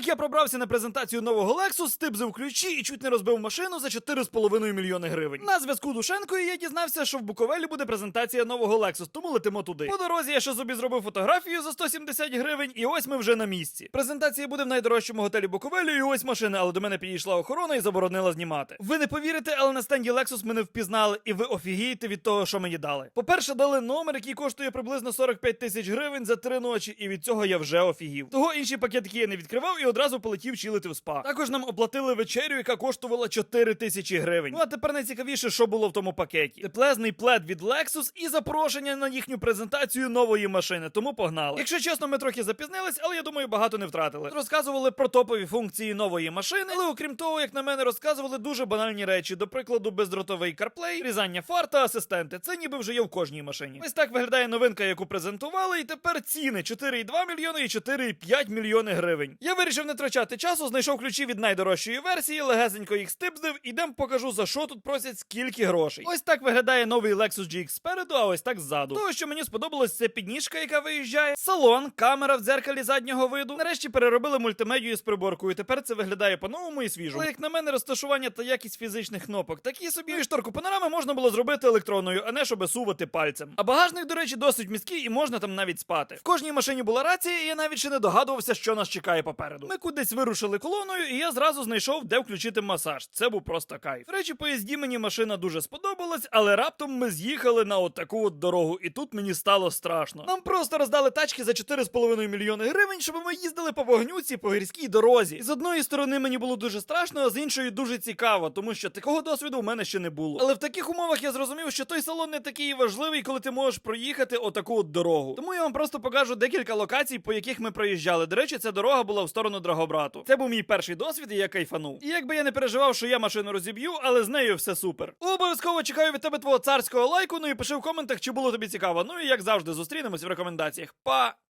Так я пробрався на презентацію нового Lexus, стибзив ключі і чуть не розбив машину за 4,5 мільйони гривень. На зв'язку Душенкою я дізнався, що в Буковелі буде презентація нового Lexus, тому летимо туди. По дорозі я ще собі зробив фотографію за 170 гривень, і ось ми вже на місці. Презентація буде в найдорожчому готелі Буковелю, і ось машина, але до мене підійшла охорона і заборонила знімати. Ви не повірите, але на стенді Lexus мене впізнали, і ви офігієте від того, що мені дали. По-перше, дали номер, який коштує приблизно 45 тисяч гривень за три ночі, і від цього я вже офігів. Того інші пакетики я не відкривав і одразу полетів чилити в спа. Також нам оплатили вечерю, яка коштувала 4 тисячі гривень. Ну а тепер найцікавіше, що було в тому пакеті. Теплезний плед від Lexus і запрошення на їхню презентацію нової машини. Тому погнали. Якщо чесно, ми трохи запізнились, але я думаю, багато не втратили. Розказували про топові функції нової машини, але окрім того, як на мене розказували дуже банальні речі. До прикладу, бездротовий CarPlay, різання фар та асистенти. Це ніби вже є в кожній машині. Ось так виглядає новинка, яку презентували, і тепер ціни 4,2 мільйони і 4,5 мільйони гривень. Я вирішив не втрачати часу, знайшов ключі від найдорожчої версії, легесенько їх стипздив, ідем покажу за що тут просять скільки грошей. Ось так виглядає новий Lexus GX спереду, а ось так ззаду. Того, що мені сподобалось, це підніжка, яка виїжджає, салон, камера в дзеркалі заднього виду. Нарешті переробили мультимедію з приборкою. Тепер це виглядає по-новому і свіжо. Але як на мене, розташування та якість фізичних кнопок такі собі і шторку панорами можна було зробити електронною, а не щоб сувати пальцем. А багажник, до речі, досить міський і можна там навіть спати. В кожній машині була рація, і я навіть ще не догадувався, що нас чекає попереду. Ми кудись вирушили колоною, і я зразу знайшов, де включити масаж. Це був просто кайф. До речі, поїзді мені машина дуже сподобалась, але раптом ми з'їхали на от таку от дорогу, і тут мені стало страшно. Нам просто роздали тачки за 4,5 мільйони гривень, щоб ми їздили по вогнюці по гірській дорозі. І з одної сторони мені було дуже страшно, а з іншої дуже цікаво, тому що такого досвіду у мене ще не було. Але в таких умовах я зрозумів, що той салон не такий важливий, коли ти можеш проїхати отаку от дорогу. Тому я вам просто покажу декілька локацій, по яких ми проїжджали. До речі, ця дорога була в сторону Драгобрату. Це був мій перший досвід, і я кайфанув. І якби я не переживав, що я машину розіб'ю, але з нею все супер. Обов'язково чекаю від тебе твого царського лайку. Ну і пиши в коментах, чи було тобі цікаво. Ну і як завжди, зустрінемось в рекомендаціях. Па!